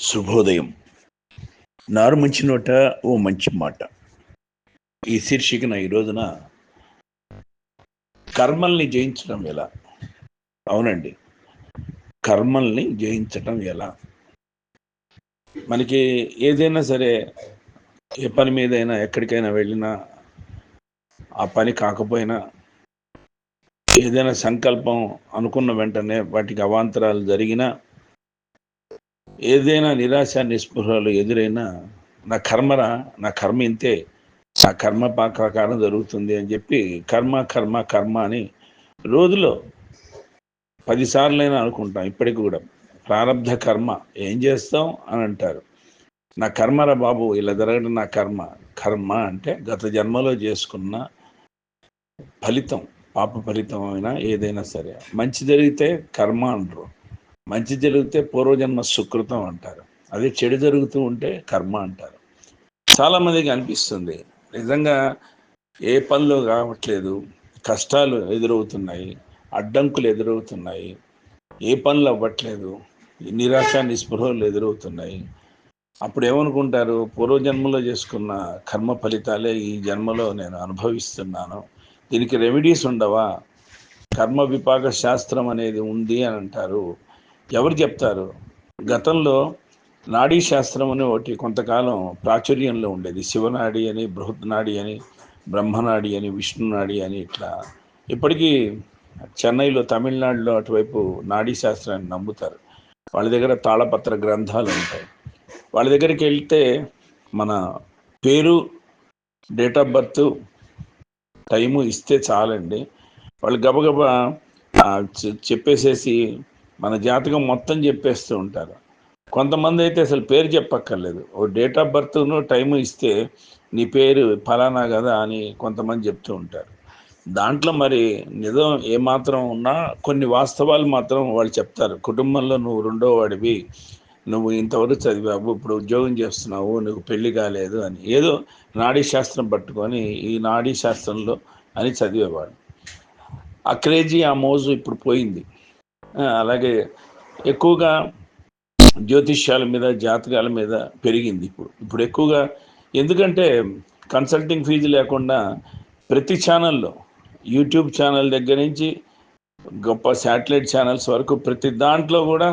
శుభోదయం. నారు మంచి నోట ఓ మంచి మాట. ఈ శీర్షికన ఈ రోజున కర్మల్ని జయించడం ఎలా? అవునండి. కర్మల్ని జయించటం ఎలా? మనకి ఏదైనా సరే ఏ పని మీదైనా ఎక్కడికైనా వెళ్ళినా ఆ పని కాకపోయినా ఏదైనా సంకల్పం అనుకున్న వెంటనే వాటికి అవాంతరాలు జరిగినా ఏదైనా నిరాశ నిస్పృహలు ఎదురైనా నా కర్మరా నా కర్మ ఇంతే. నా కర్మ ప్రకారం జరుగుతుంది అని చెప్పి కర్మ కర్మ కర్మ అని రోజులో పదిసార్లైనా అనుకుంటాం ఇప్పటికి కూడా. ప్రారంధ కర్మ ఏం చేస్తాం అని అంటారు. నా కర్మరా బాబు ఇలా జరగడం నా కర్మ. కర్మ అంటే గత జన్మలో చేసుకున్న ఫలితం పాప ఫలితం అయినా ఏదైనా సరే. మంచి జరిగితే కర్మ అంటారు. మంచి జరిగితే పూర్వజన్మ సుకృతం అంటారు. అదే చెడు జరుగుతూ ఉంటే కర్మ అంటారు. చాలామందికి అనిపిస్తుంది. నిజంగా ఏ పనులు కావట్లేదు కష్టాలు ఎదురవుతున్నాయి. అడ్డంకులు ఎదురవుతున్నాయి. ఏ పనులు అవ్వట్లేదు. నిరాశ నిస్పృహలు ఎదురవుతున్నాయి. అప్పుడు ఏమనుకుంటారు? పూర్వజన్మలో చేసుకున్న కర్మ ఫలితాలే ఈ జన్మలో నేను అనుభవిస్తున్నాను. దీనికి రెమెడీస్ ఉండవా? కర్మ విపాక శాస్త్రం అనేది ఉంది అని అంటారు. ఎవరు చెప్తారు? గతంలో నాడీ శాస్త్రం అనే ఒకటి కొంతకాలం ప్రాచుర్యంలో ఉండేది. శివనాడి అని బృహత్నాడి అని బ్రహ్మనాడి అని విష్ణునాడి అని ఇట్లా. ఇప్పటికీ చెన్నైలో తమిళనాడులో అటువైపు నాడీ శాస్త్రాన్ని నమ్ముతారు. వాళ్ళ దగ్గర తాళపత్ర గ్రంథాలు ఉంటాయి. వాళ్ళ దగ్గరికి వెళ్తే మన పేరు డేట్ ఆఫ్ బర్త్ టైము ఇస్తే చాలండి. వాళ్ళు గబగబా చెప్పేసేసి మన జాతకం మొత్తం చెప్పేస్తూ ఉంటారు. కొంతమంది అయితే అసలు పేరు చెప్పక్కర్లేదు. ఓ డేట్ ఆఫ్ బర్త్ను టైము ఇస్తే నీ పేరు ఫలానా కదా అని కొంతమంది చెప్తూ ఉంటారు. దాంట్లో మరి నిజం ఏమాత్రం ఉన్నా కొన్ని వాస్తవాలు మాత్రం వాళ్ళు చెప్తారు. కుటుంబంలో నువ్వు రెండో వాడివి నువ్వు ఇంతవరకు చదివావు ఇప్పుడు ఉద్యోగం చేస్తున్నావు నువ్వు పెళ్ళి కాలేదు అని. ఏదో నాడీ శాస్త్రం పట్టుకొని ఈ నాడీ శాస్త్రంలో అని చదివేవాడు. ఆ క్రేజీ ఆ మోజు ఇప్పుడు పోయింది. అలాగే ఎక్కువగా జ్యోతిష్యాల మీద జాతకాల మీద పెరిగింది ఇప్పుడు. ఇప్పుడు ఎక్కువగా ఎందుకంటే కన్సల్టింగ్ ఫీజు లేకుండా ప్రతి ఛానల్లో యూట్యూబ్ ఛానల్ దగ్గర నుంచి గొప్ప శాటిలైట్ ఛానల్స్ వరకు ప్రతి దాంట్లో కూడా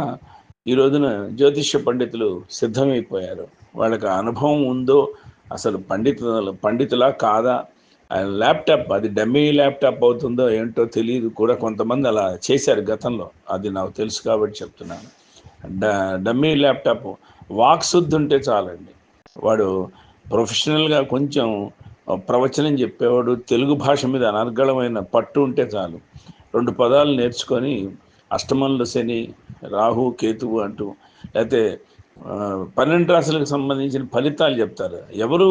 ఈ రోజున జ్యోతిష్య పండితులు సిద్ధమైపోయారు. వాళ్ళకి అనుభవం ఉందో అసలు పండితుల పండితులా కాదా ల్యాప్టాప్ అది డమ్మీ ల్యాప్టాప్ అవుతుందో ఏంటో తెలియదు కూడా కొంతమంది అలా చేశారు గతంలో. అది నాకు తెలుసు కాబట్టి చెప్తున్నాను. డ డమ్మీ ల్యాప్టాప్ వాక్ శుద్ధి ఉంటే చాలండి. వాడు ప్రొఫెషనల్గా కొంచెం ప్రవచనం చెప్పేవాడు తెలుగు భాష మీద అనర్గళమైన పట్టు ఉంటే చాలు. రెండు పదాలు నేర్చుకొని అష్టమంలో శని రాహు కేతువు అంటూ లేకపోతే పన్నెండు రాశులకు సంబంధించిన ఫలితాలు చెప్తారు. ఎవరు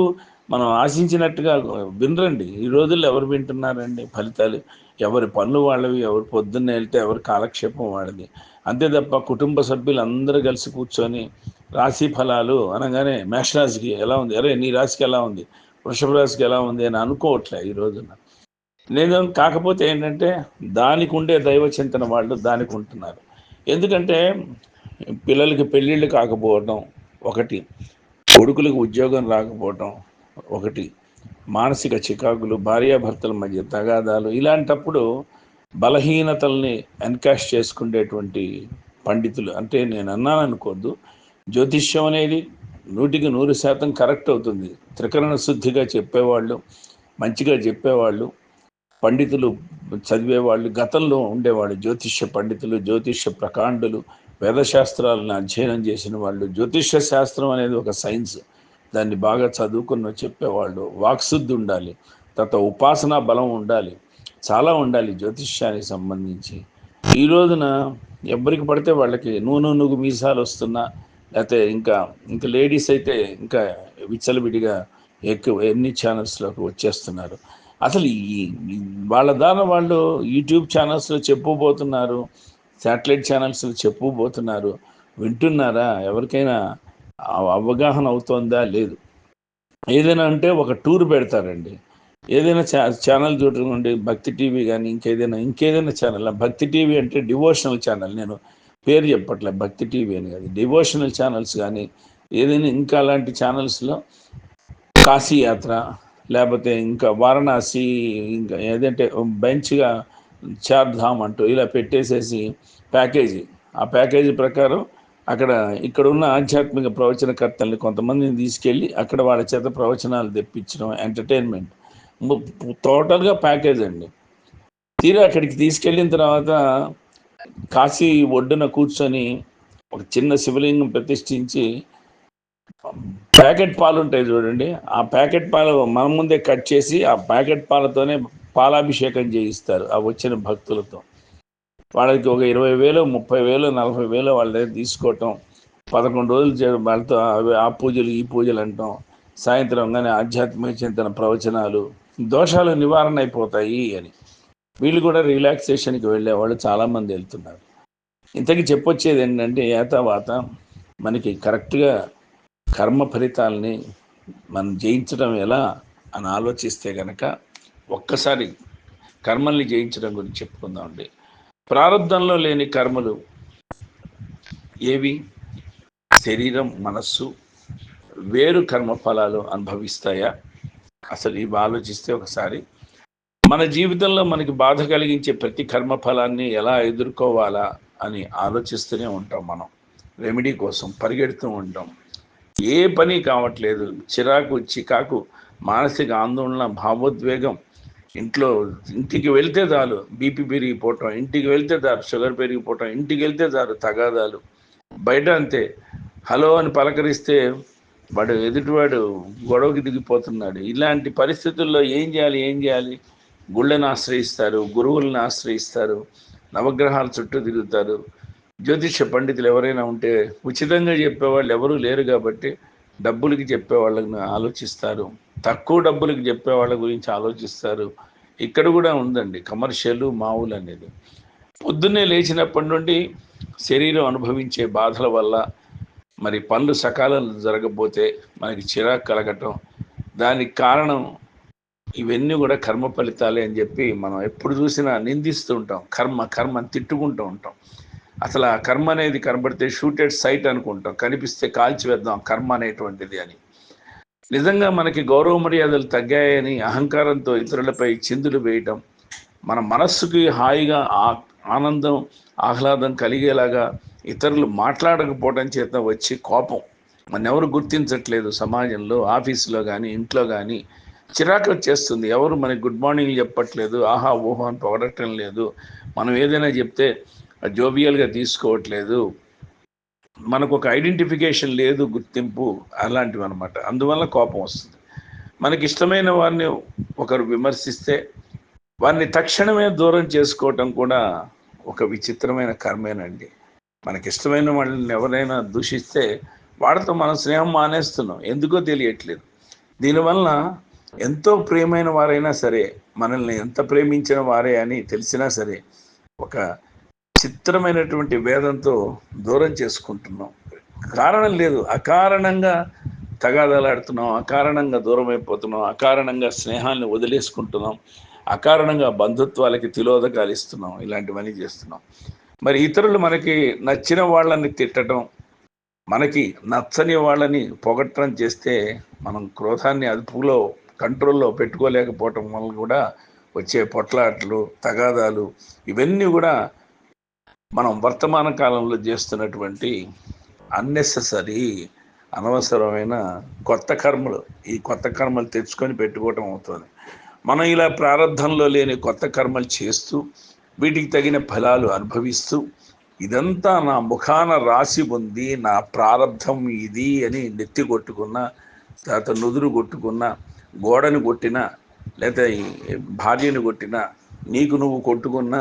మనం ఆశించినట్టుగా వినరండి. ఈ రోజుల్లో ఎవరు వింటున్నారండి? ఫలితాలు ఎవరి పనులు వాళ్ళవి ఎవరు పొద్దున్నే వెళ్తే ఎవరి కాలక్షేపం వాళ్ళది. అంతే తప్ప కుటుంబ సభ్యులు అందరూ కలిసి కూర్చొని రాశి ఫలాలు అనగానే మేషరాశికి ఎలా ఉంది? అరే నీ రాశికి ఎలా ఉంది? వృషభ రాశికి ఎలా ఉంది అని అనుకోవట్లే ఈ రోజున. నేను కాకపోతే ఏంటంటే దానికి ఉండే దైవ చింతన వాళ్ళు దానికి ఉంటున్నారు. ఎందుకంటే పిల్లలకి పెళ్ళిళ్ళు కాకపోవడం ఒకటి కొడుకులకు ఉద్యోగం రాకపోవటం ఒకటి. మానసిక చికాకులు భార్యాభర్తల మధ్య తగాదాలు ఇలాంటప్పుడు బలహీనతల్ని ఎన్కాష్ చేసుకునేటువంటి పండితులు. అంటే నేను అన్నాను అనుకోద్దు జ్యోతిష్యం అనేది నూటికి నూరు శాతం కరెక్ట్ అవుతుంది. త్రికరణ శుద్ధిగా చెప్పేవాళ్ళు మంచిగా చెప్పేవాళ్ళు పండితులు చదివేవాళ్ళు గతంలో ఉండేవాళ్ళు జ్యోతిష్య పండితులు జ్యోతిష్య ప్రకాండులు వేదశాస్త్రాలను అధ్యయనం చేసిన వాళ్ళు జ్యోతిష్య శాస్త్రం అనేది ఒక సైన్స్. దాన్ని బాగా చదువుకున్న చెప్పేవాళ్ళు. వాక్శుద్ధి ఉండాలి తర్వాత ఉపాసనా బలం ఉండాలి. చాలా ఉండాలి జ్యోతిష్యానికి సంబంధించి. ఈ రోజున ఎవరికి పడితే వాళ్ళకి నూనె నూగు మీసాలు వస్తున్నా లేకపోతే ఇంకా ఇంకా లేడీస్ అయితే ఇంకా విచ్చలవిడిగా ఎక్కువ ఎన్ని ఛానల్స్లోకి వచ్చేస్తున్నారు. అసలు ఈ వాళ్ళ ద్వారా వాళ్ళు యూట్యూబ్ ఛానల్స్లో చెప్పుపోతున్నారు శాటిలైట్ ఛానల్స్లో చెప్పుపోతున్నారు వింటున్నారా? ఎవరికైనా అవగాహన అవుతోందా? లేదు. ఏదైనా అంటే ఒక టూర్ పెడతారండి. ఏదైనా ఛా ఛానల్ చూడండి భక్తి టీవీ కానీ ఇంకేదైనా ఇంకేదైనా ఛానల్. భక్తి టీవీ అంటే డివోషనల్ ఛానల్. నేను పేరు చెప్పట్లే భక్తి టీవీ అని కాదు. డివోషనల్ ఛానల్స్ కానీ ఏదైనా ఇంకా అలాంటి ఛానల్స్లో కాశీ యాత్ర లేకపోతే ఇంకా వారణాసి ఇంకా ఏదంటే బెంచ్గా చార్ధామ్ అంటూ ఇలా పెట్టేసేసి ప్యాకేజీ. ఆ ప్యాకేజీ ప్రకారం అక్కడ ఇక్కడ ఉన్న ఆధ్యాత్మిక ప్రవచనకర్తల్ని కొంతమందిని తీసుకెళ్ళి అక్కడ వాళ్ళ చేత ప్రవచనాలు తెప్పించడం ఎంటర్టైన్మెంట్ టోటల్గా ప్యాకేజ్ అండి. తీరా అక్కడికి తీసుకెళ్ళిన తర్వాత కాశీ ఒడ్డున కూర్చొని ఒక చిన్న శివలింగం ప్రతిష్ఠించి ప్యాకెట్ పాలు ఉంటాయి చూడండి. ఆ ప్యాకెట్ పాలు మన ముందే కట్ చేసి ఆ ప్యాకెట్ పాలతోనే పాలాభిషేకం చేయిస్తారు ఆ వచ్చిన భక్తులతో. వాళ్ళకి ఒక ఇరవై వేలు ముప్పై వేలు నలభై వేలు వాళ్ళ దగ్గర తీసుకోవటం. పదకొండు రోజులు వాళ్ళతో ఆ పూజలు ఈ పూజలు అంటాం. సాయంత్రం కానీ ఆధ్యాత్మిక చింతన ప్రవచనాలు దోషాలు నివారణ అయిపోతాయి అని. వీళ్ళు కూడా రిలాక్సేషన్కి వెళ్ళే వాళ్ళు చాలామంది వెళ్తున్నారు. ఇంతకీ చెప్పొచ్చేది ఏంటంటే ఏతావాత మనకి కరెక్ట్గా కర్మ ఫలితాలని మనం జయించడం ఎలా అని ఆలోచిస్తే కనుక ఒక్కసారి కర్మల్ని జయించడం గురించి చెప్పుకుందామండి. ప్రారంధంలో లేని కర్మలు ఏవి? శరీరం మనస్సు వేరు కర్మ ఫలాలు అనుభవిస్తాయా? అసలు ఇవి ఆలోచిస్తే ఒకసారి. మన జీవితంలో మనకి బాధ కలిగించే ప్రతి కర్మ ఫలాన్ని ఎలా ఎదుర్కోవాలా అని ఆలోచిస్తూనే ఉంటాం మనం. రెమెడీ కోసం పరిగెడుతూ ఉంటాం. ఏ పని కావట్లేదు. చిరాకు చికాకు మానసిక ఆందోళన భావోద్వేగం ఇంట్లో ఇంటికి వెళ్తే చాలు. బీపీ పెరిగిపోవటం ఇంటికి వెళ్తే చాలు. షుగర్ పెరిగిపోవటం ఇంటికి వెళ్తే చాలు తగాదాలు. బయట అంతే. హలో అని పలకరిస్తే వాడు ఎదుటివాడు గొడవకి దిగిపోతున్నాడు. ఇలాంటి పరిస్థితుల్లో ఏం చేయాలి ఏం చేయాలి? గుళ్ళని ఆశ్రయిస్తారు గురువులను ఆశ్రయిస్తారు నవగ్రహాల చుట్టూ తిరుగుతారు. జ్యోతిష పండితులు ఎవరైనా ఉంటే ఉచితంగా చెప్పేవాళ్ళు ఎవరూ లేరు కాబట్టి డబ్బులకి చెప్పేవాళ్ళని ఆలోచిస్తారు. తక్కువ డబ్బులు చెప్పే వాళ్ళ గురించి ఆలోచిస్తారు. ఇక్కడ కూడా ఉందండి కమర్షియల్ మావులు అనేది. పొద్దున్నే లేచినప్పటి నుండి శరీరం అనుభవించే బాధల వల్ల మరి పనులు సకాలంలో జరగకపోతే మనకి చిరాకు కలగటం దానికి కారణం ఇవన్నీ కూడా కర్మ ఫలితాలే అని చెప్పి మనం ఎప్పుడు చూసినా నిందిస్తూ ఉంటాం. కర్మ కర్మ అని తిట్టుకుంటూ ఉంటాం. అసలు ఆ కర్మ అనేది కనబడితే షూటెడ్ సైట్ అనుకుంటాం. కనిపిస్తే కాల్చివేద్దాం కర్మ అనేటువంటిది అని. నిజంగా మనకి గౌరవ మర్యాదలు తగ్గాయని అహంకారంతో ఇతరులపై చిందులు వేయటం మన మనస్సుకి హాయిగా ఆనందం ఆహ్లాదం కలిగేలాగా ఇతరులు మాట్లాడకపోవడం చేత వచ్చి కోపం మనెవరు గుర్తించట్లేదు సమాజంలో ఆఫీసులో కానీ ఇంట్లో కానీ చిరాకు వచ్చేస్తుంది. ఎవరు మనకి గుడ్ మార్నింగ్ చెప్పట్లేదు ఆహా ఊహా అని పొగడటం లేదు. మనం ఏదైనా చెప్తే జోబియల్గా తీసుకోవట్లేదు. మనకు ఒక ఐడెంటిఫికేషన్ లేదు గుర్తింపు అలాంటివి అనమాట అందువల్ల కోపం వస్తుంది. మనకి ఇష్టమైన వారిని ఒకరు విమర్శిస్తే వారిని తక్షణమే దూరం చేసుకోవటం కూడా ఒక విచిత్రమైన కర్మేనండి. మనకి ఇష్టమైన వాళ్ళని ఎవరైనా దూషిస్తే వాళ్ళతో మనం స్నేహం మానేస్తున్నాం. ఎందుకో తెలియట్లేదు. దీనివల్ల ఎంతో ప్రియమైన వారైనా సరే మనల్ని ఎంత ప్రేమించిన వారే అని తెలిసినా సరే ఒక చిత్రమైనటువంటి వేదంతో దూరం చేసుకుంటున్నాం. కారణం లేదు. అకారణంగా తగాదలాడుతున్నాం అకారణంగా దూరం అయిపోతున్నాం అకారణంగా స్నేహాన్ని వదిలేసుకుంటున్నాం అకారణంగా బంధుత్వాలకి తిలోదకాలు ఇస్తున్నాం ఇలాంటివన్నీ చేస్తున్నాం. మరి ఇతరులు మనకి నచ్చిన వాళ్ళని తిట్టడం మనకి నచ్చని వాళ్ళని పొగట్టడం చేస్తే మనం క్రోధాన్ని అదుపులో కంట్రోల్లో పెట్టుకోలేకపోవటం వల్ల కూడా వచ్చే పొట్లాట్లు తగాదాలు ఇవన్నీ కూడా మనం వర్తమాన కాలంలో చేస్తున్నటువంటి అన్నెసెసరీ అనవసరమైన కొత్త కర్మలు. ఈ కొత్త కర్మలు తెచ్చుకొని పెట్టుకోవటం అవుతుంది. మనం ఇలా ప్రారంభంలో లేని కొత్త కర్మలు చేస్తూ వీటికి తగిన ఫలాలు అనుభవిస్తూ ఇదంతా నా ముఖాన రాసి ఉంది నా ప్రారంధం ఇది అని నెత్తి కొట్టుకున్న తర్వాత నుదురు కొట్టుకున్న గోడని కొట్టిన లేదా భార్యను కొట్టిన నీకు నువ్వు కొట్టుకున్న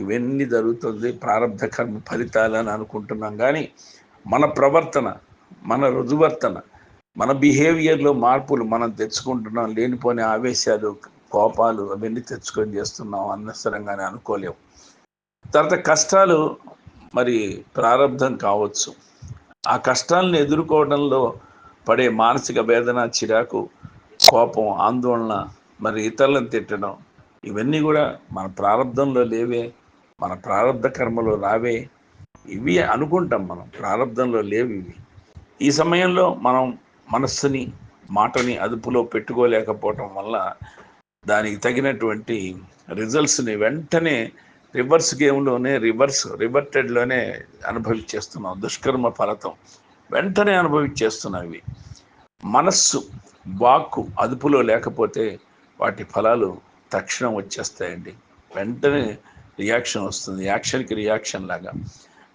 ఇవన్నీ జరుగుతుంది ప్రారంభ కర్మ ఫలితాలు అని అనుకుంటున్నాం. కానీ మన ప్రవర్తన మన రుజువర్తన మన బిహేవియర్లో మార్పులు మనం తెచ్చుకుంటున్నాం లేనిపోని ఆవేశాలు కోపాలు అవన్నీ తెచ్చుకొని చేస్తున్నాం అనవసరంగానే అనుకోలేము తర్వాత కష్టాలు మరి ప్రారంభం కావచ్చు. ఆ కష్టాలను ఎదుర్కోవడంలో పడే మానసిక వేదన చిరాకు కోపం ఆందోళన మరి ఇతరులను తిట్టడం ఇవన్నీ కూడా మన ప్రారంభంలో లేవే. మన ప్రారంధ కర్మలో రావే ఇవి అనుకుంటాం మనం. ప్రారంధంలో లేవు ఇవి. ఈ సమయంలో మనం మనస్సుని మాటని అదుపులో పెట్టుకోలేకపోవటం వల్ల దానికి తగినటువంటి రిజల్ట్స్ని వెంటనే రివర్స్ గేమ్లోనే రివర్స్ రివర్టెడ్లోనే అనుభవించేస్తున్నాం. దుష్కర్మ ఫలితం వెంటనే అనుభవించేస్తున్నాం ఇవి. మనస్సు వాక్కు అదుపులో లేకపోతే వాటి ఫలాలు తక్షణం వచ్చేస్తాయండి. వెంటనే రియాక్షన్ వస్తుంది యాక్షన్కి రియాక్షన్ లాగా.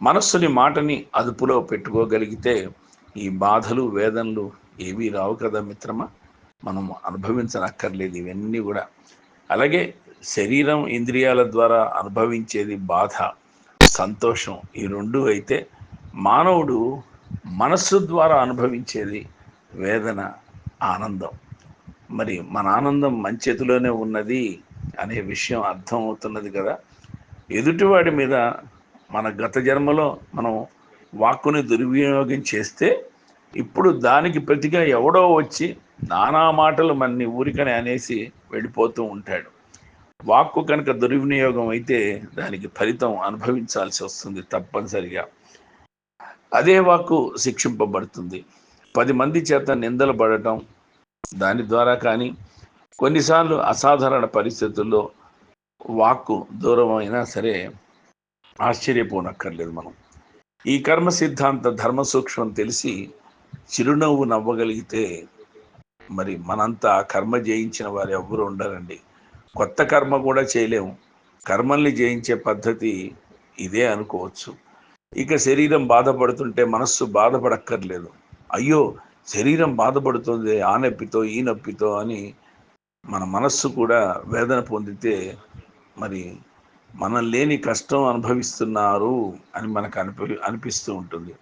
మనస్సుని మాటని అదుపులో పెట్టుకోగలిగితే ఈ బాధలు వేదనలు ఏవీ రావు కదా మిత్రమా? మనం అనుభవించనక్కర్లేదు ఇవన్నీ కూడా. అలాగే శరీరం ఇంద్రియాల ద్వారా అనుభవించేది బాధ సంతోషం ఈ రెండు అయితే మానవుడు మనస్సు ద్వారా అనుభవించేది వేదన ఆనందం. మరి మన ఆనందం మన చేతిలోనే ఉన్నది అనే విషయం అర్థం అవుతున్నది కదా. ఎదుటివాడి మీద మన గత జన్మలో మనం వాక్కుని దుర్వినియోగం చేస్తే ఇప్పుడు దానికి ప్రతిగా ఎవడో వచ్చి నానా మాటలు మన్ని ఊరికనే అనేసి వెళ్ళిపోతూ ఉంటాడు. వాక్కు కనుక దుర్వినియోగం అయితే దానికి ఫలితం అనుభవించాల్సి వస్తుంది తప్పనిసరిగా. అదే వాక్కు శిక్షింపబడుతుంది. పది మంది చేత నిందలు పడటం దాని ద్వారా కానీ కొన్నిసార్లు అసాధారణ పరిస్థితుల్లో వాక్కు దూరం అయినా సరే ఆశ్చర్యపోనక్కర్లేదు మనం. ఈ కర్మ సిద్ధాంత ధర్మ సూక్ష్మం తెలిసి చిరునవ్వు నవ్వగలిగితే మరి మనంతా కర్మ జయించిన వారు ఎవరు ఉండరండి. కొత్త కర్మ కూడా చేయలేము. కర్మల్ని జయించే పద్ధతి ఇదే అనుకోవచ్చు. ఇక శరీరం బాధపడుతుంటే మనస్సు బాధపడక్కర్లేదు. అయ్యో శరీరం బాధపడుతుంది ఆ నొప్పితో ఈ నొప్పితో అని మన మనస్సు కూడా వేదన పొందితే మరి మనం లేని కష్టం అనుభవిస్తున్నారు అని మనకు అనిపి అనిపిస్తూ ఉంటుంది.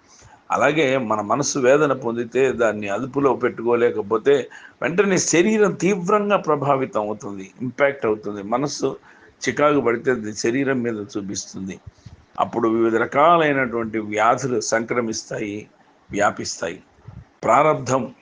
అలాగే మన మనసు వేదన పొందితే దాన్ని అదుపులో పెట్టుకోలేకపోతే వెంటనే శరీరం తీవ్రంగా ప్రభావితం అవుతుంది ఇంపాక్ట్ అవుతుంది. మనస్సు చికాకు పడితే శరీరం మీద చూపిస్తుంది. అప్పుడు వివిధ రకాలైనటువంటి వ్యాధులు సంక్రమిస్తాయి వ్యాపిస్తాయి. ప్రారంధం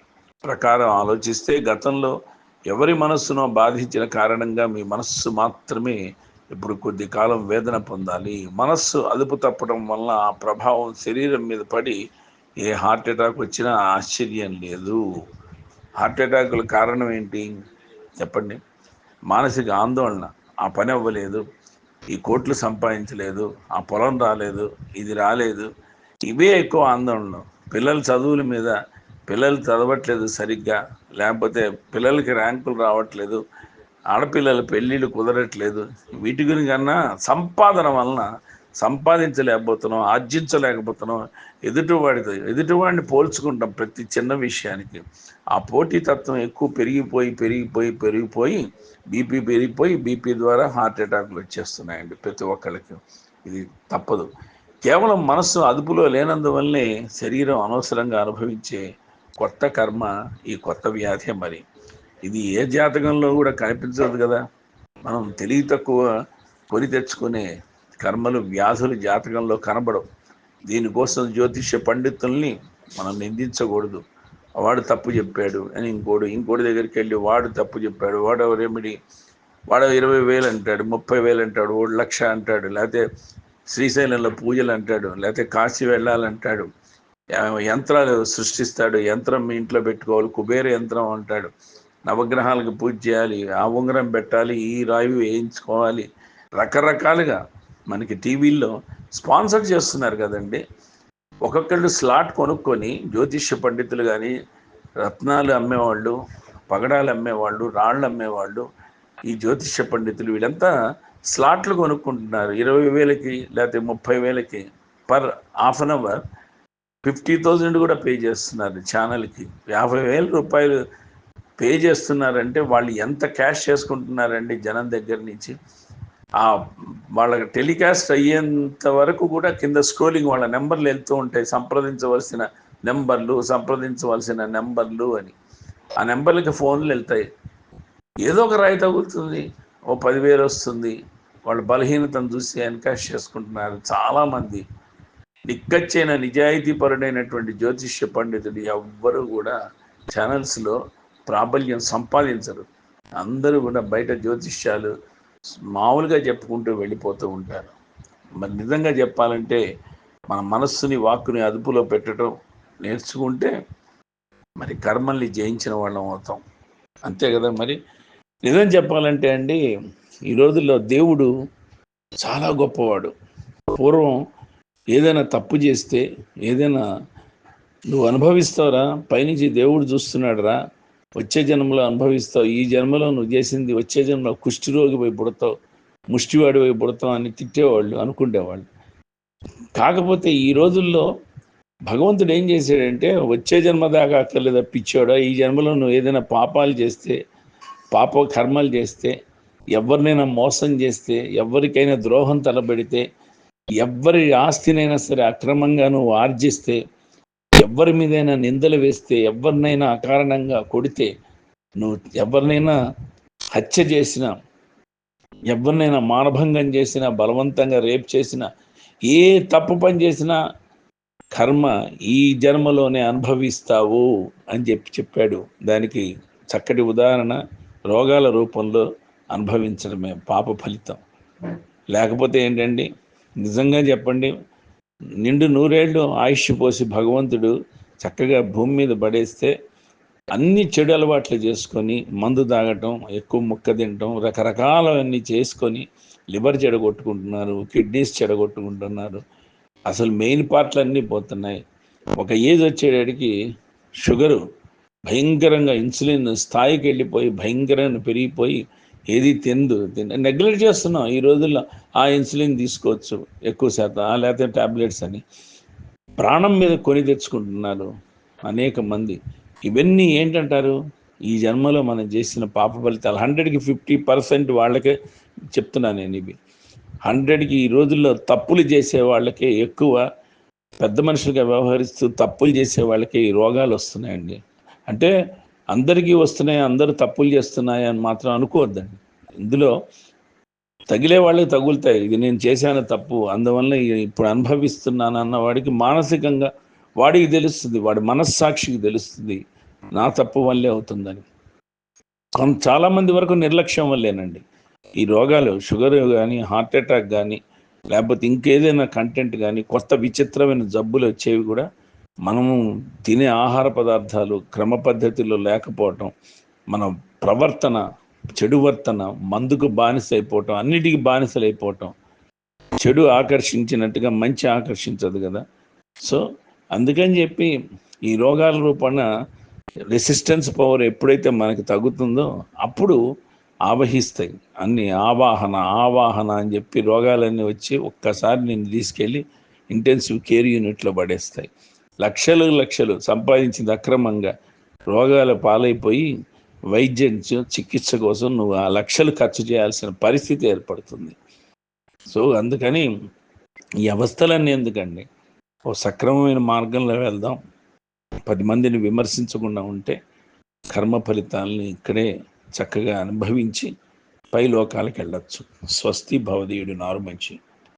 ప్రకారం ఆలోచిస్తే గతంలో ఎవరి మనస్సునో బాధించిన కారణంగా మీ మనస్సు మాత్రమే ఇప్పుడు కొద్ది కాలం వేదన పొందాలి. మనస్సు అదుపు తప్పడం వల్ల ఆ ప్రభావం శరీరం మీద పడి ఏ హార్ట్ అటాక్ వచ్చినా ఆశ్చర్యం లేదు. హార్ట్ అటాకుల కారణం ఏంటి? చెప్పండి. మానసిక ఆందోళన. ఆ పని అవ్వలేదు. ఈ కోట్లు సంపాదించలేదు. ఆ పొలం రాలేదు. ఇది రాలేదు. ఇవే ఎక్కువ ఆందోళన పిల్లల చదువుల మీద పిల్లలు చదవట్లేదు సరిగ్గా లేకపోతే పిల్లలకి ర్యాంకులు రావట్లేదు ఆడపిల్లల పెళ్ళిళ్ళు కుదరట్లేదు. వీటి గురించి కన్నా సంపాదన వలన సంపాదించలేకపోతున్నాం ఆర్జించలేకపోతున్నాం. ఎదుటివాడితో ఎదుటివాడిని పోల్చుకుంటాం ప్రతి చిన్న విషయానికి. ఆ పోటీతత్వం ఎక్కువ పెరిగిపోయి పెరిగిపోయి పెరిగిపోయి బీపీ పెరిగిపోయి బీపీ ద్వారా హార్ట్ అటాక్లు వచ్చేస్తున్నాయండి ప్రతి ఒక్కరికి ఇది తప్పదు. కేవలం మనస్సు అదుపులో లేనందువల్లే శరీరం అనవసరంగా అనుభవించే కొత్త కర్మ ఈ కొత్త వ్యాధి మరి. ఇది ఏ జాతకంలో కూడా కనిపించదు కదా. మనం తెలివి తక్కువ కొని తెచ్చుకునే కర్మలు వ్యాధులు జాతకంలో కనబడవు. దీనికోసం జ్యోతిష్య పండితుల్ని మనం నిందించకూడదు. వాడు తప్పు చెప్పాడు అని ఇంకోడు ఇంకోటి దగ్గరికి వెళ్ళి వాడు తప్పు చెప్పాడు వాడు రెమెడీ? వాడు ఇరవై వేలు అంటాడు ముప్పై వేలు అంటాడు ఓడు లక్ష అంటాడు లేకపోతే శ్రీశైలంలో పూజలు అంటాడు లేకపోతే కాశీ వెళ్ళాలంటాడు. యంత్రాలు సృష్టిస్తాడు యంత్రం మీ ఇంట్లో పెట్టుకోవాలి కుబేర యంత్రం అంటాడు. నవగ్రహాలకు పూజ చేయాలి ఆ ఉంగరం పెట్టాలి ఈ రాయి వేయించుకోవాలి. రకరకాలుగా మనకి టీవీల్లో స్పాన్సర్ చేస్తున్నారు కదండి. ఒక్కొక్కళ్ళు స్లాట్ కొనుక్కొని జ్యోతిష్య పండితులు కానీ రత్నాలు అమ్మేవాళ్ళు పగడాలు అమ్మేవాళ్ళు రాళ్ళు అమ్మేవాళ్ళు ఈ జ్యోతిష్య పండితులు వీళ్ళంతా స్లాట్లు కొనుక్కుంటున్నారు. ఇరవై వేలకి లేకపోతే ముప్పై వేలకి per half an hour fifty thousand కూడా పే చేస్తున్నారు ఛానల్కి. యాభై వేల రూపాయలు పే చేస్తున్నారంటే వాళ్ళు ఎంత క్యాష్ చేసుకుంటున్నారండి జనం దగ్గర నుంచి? ఆ వాళ్ళకి టెలికాస్ట్ అయ్యేంత వరకు కూడా కింద స్క్రోలింగ్ వాళ్ళ నెంబర్లు వెళ్తూ ఉంటాయి. సంప్రదించవలసిన నెంబర్లు సంప్రదించవలసిన నెంబర్లు అని. ఆ నెంబర్లకి ఫోన్లు వెళ్తాయి. ఏదో ఒక రాయి తగులుతుంది. ఓ పదివేలు వస్తుంది. వాళ్ళ బలహీనతను చూసి ఎన్కాష్ చేసుకుంటున్నారు. చాలామంది నిక్కచ్చైన నిజాయితీపరుడైనటువంటి జ్యోతిష్య పండితుడు ఎవ్వరూ కూడా ఛానల్స్లో ప్రాబల్యం సంపాదించరు. అందరూ కూడా బయట జ్యోతిష్యాలు మామూలుగా చెప్పుకుంటూ వెళ్ళిపోతూ ఉంటారు. మరి నిజంగా చెప్పాలంటే మన మనస్సుని వాక్కుని అదుపులో పెట్టడం నేర్చుకుంటే మరి కర్మల్ని జయించిన వాళ్ళం అవుతాం. అంతే కదా మరి? నిజం చెప్పాలంటే అండి ఈ రోజుల్లో దేవుడు చాలా గొప్పవాడు. పూర్వం ఏదైనా తప్పు చేస్తే ఏదైనా నువ్వు అనుభవిస్తావురా పైనుంచి దేవుడు చూస్తున్నాడు రా వచ్చే జన్మలో అనుభవిస్తావు ఈ జన్మలో నువ్వు చేసింది వచ్చే జన్మలో కుష్ఠిరోగి పోయి పుడతావు ముష్టివాడి పోయి పుడతావు అని తిట్టేవాళ్ళు అనుకునేవాళ్ళు కాకపోతే ఈ రోజుల్లో భగవంతుడు ఏం చేశాడంటే వచ్చే జన్మ దాకా అక్కర్లేదు పిచ్చాడో ఈ జన్మలో నువ్వు ఏదైనా పాపాలు చేస్తే పాప కర్మలు చేస్తే ఎవరినైనా మోసం చేస్తే ఎవరికైనా ద్రోహం తలబెడితే ఎవరి ఆస్తినైనా సరే అక్రమంగా నువ్వు ఆర్జిస్తే ఎవరి మీదైనా నిందలు వేస్తే ఎవరినైనా అకారణంగా కొడితే నువ్వు ఎవరినైనా హత్య చేసినా ఎవరినైనా మానభంగం చేసినా బలవంతంగా రేప్ చేసినా ఏ తప్పు పని చేసినా కర్మ ఈ జన్మలోనే అనుభవిస్తావు అని చెప్పి చెప్పాడు. దానికి చక్కటి ఉదాహరణ రోగాల రూపంలో అనుభవించడమే పాప ఫలితం. లేకపోతే ఏంటండి? నిజంగా చెప్పండి నిండు నూరేళ్ళు ఆయుష్ పోసి భగవంతుడు చక్కగా భూమి మీద పడేస్తే అన్ని చెడు అలవాట్లు చేసుకొని మందు తాగటం ఎక్కువ ముక్క తినటం రకరకాలవన్నీ చేసుకొని లివర్ చెడగొట్టుకుంటున్నారు కిడ్నీస్ చెడగొట్టుకుంటున్నారు. అసలు మెయిన్ పార్ట్లు అన్నీ పోతున్నాయి. ఒక ఏజ్ వచ్చేటికి షుగరు భయంకరంగా ఇన్సులిన్ స్థాయికి వెళ్ళిపోయి భయంకరంగా పెరిగిపోయి ఏది తిందు. నెగ్లెక్ట్ చేస్తున్నాం. ఈ రోజుల్లో ఆ ఇన్సులిన్ తీసుకోవచ్చు ఎక్కువ శాతం. లేకపోతే ట్యాబ్లెట్స్ అని. ప్రాణం మీద కొని తెచ్చుకుంటున్నారు అనేక మంది. ఇవన్నీ ఏంటంటారు? ఈ జన్మలో మనం చేసిన పాప ఫలితాలు. హండ్రెడ్కి ఫిఫ్టీ పర్సెంట్ వాళ్ళకే చెప్తున్నాను నేను ఇవి. హండ్రెడ్కి ఈ రోజుల్లో తప్పులు చేసే వాళ్ళకే ఎక్కువ పెద్ద మనుషులుగా వ్యవహరిస్తూ తప్పులు చేసే వాళ్ళకి ఈ రోగాలు వస్తున్నాయండి. అంటే అందరికీ వస్తున్నాయి అందరూ తప్పులు చేస్తున్నాయి అని మాత్రం అనుకోవద్దండి. ఇందులో తగిలే వాళ్ళకి తగులుతాయి. ఇది నేను చేశాను తప్పు అందువల్ల ఇప్పుడు అనుభవిస్తున్నాను అన్న వాడికి మానసికంగా వాడికి తెలుస్తుంది వాడి మనస్సాక్షికి తెలుస్తుంది నా తప్పు వల్లే అవుతుందని. కొంత చాలామంది వరకు నిర్లక్ష్యం వల్లేనండి. ఈ రోగాలు షుగర్ కానీ హార్ట్ అటాక్ కానీ లేకపోతే ఇంకేదైనా కంటెంట్ కానీ కొత్త విచిత్రమైన జబ్బులు వచ్చేవి కూడా మనము తినే ఆహార పదార్థాలు క్రమ పద్ధతిలో లేకపోవటం మన ప్రవర్తన చెడు వర్తన మందుకు బానిస అయిపోవటం అన్నిటికీ బానిసలు అయిపోవటం చెడు ఆకర్షించినట్టుగా మంచి ఆకర్షించదు కదా. సో అందుకని చెప్పి ఈ రోగాల రూపాన రెసిస్టెన్స్ పవర్ ఎప్పుడైతే మనకి తగ్గుతుందో అప్పుడు ఆవహిస్తాయి. అన్ని ఆవాహన ఆవాహన అని చెప్పి రోగాలన్నీ వచ్చి ఒక్కసారి నేను తీసుకెళ్ళి ఇంటెన్సివ్ కేర్ యూనిట్లో పడేస్తాయి. లక్షలు లక్షలు సంపాదించింది అక్రమంగా రోగాల పాలైపోయి వైద్యం చికిత్స కోసం నువ్వు ఆ లక్షలు ఖర్చు చేయాల్సిన పరిస్థితి ఏర్పడుతుంది. సో అందుకని ఈ అవస్థలన్నీ ఎందుకండి? ఓ సక్రమమైన మార్గంలో వెళ్దాం. పది మందిని విమర్శించకుండా ఉంటే కర్మ ఫలితాలని ఇక్కడే చక్కగా అనుభవించి పై లోకాలకు వెళ్ళచ్చు స్వస్తి భవదీయుడు నారు మంచి.